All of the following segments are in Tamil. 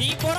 People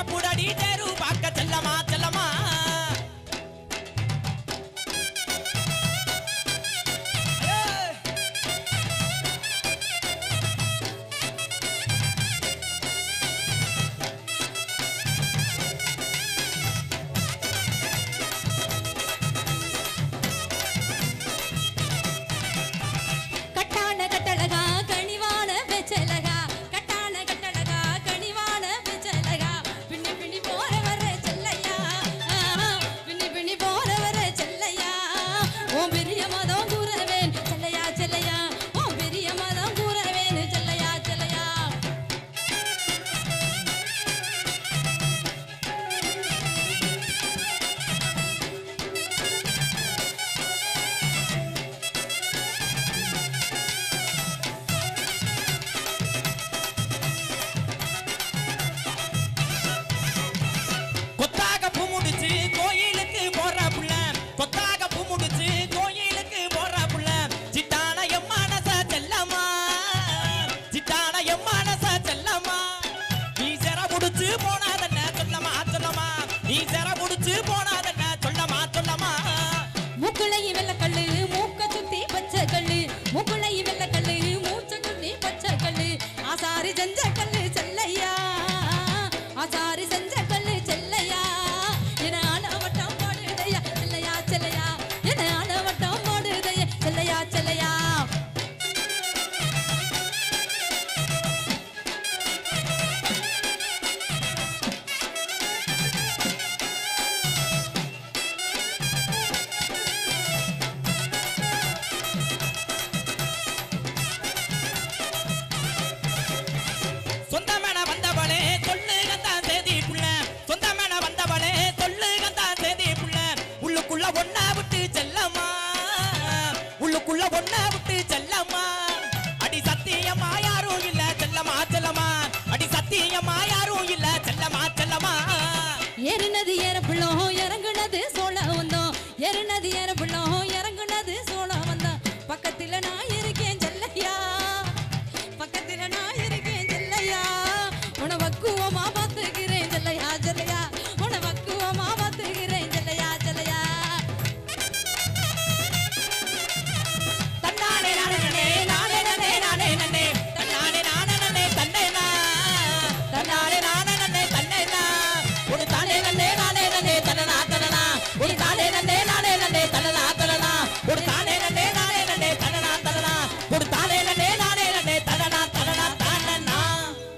வெள்ளக்கல்லு மூக்க சுத்தி பச்சை கல்லு மூக்குள்ளை வெள்ளக்கல்லு மூச்ச சுத்தி பச்சை கல்லு ஆசாரி செஞ்ச கல்லு விட்டு செல்லம்மா. உள்ளுக்குள்ள ஒன்னா விட்டு செல்லம்மா. அடி சத்தியமா யாரும் இல்ல செல்லமா செல்லமா அடி சத்தியமா யாரும் இல்ல செல்லமா செல்லமா ஏறினது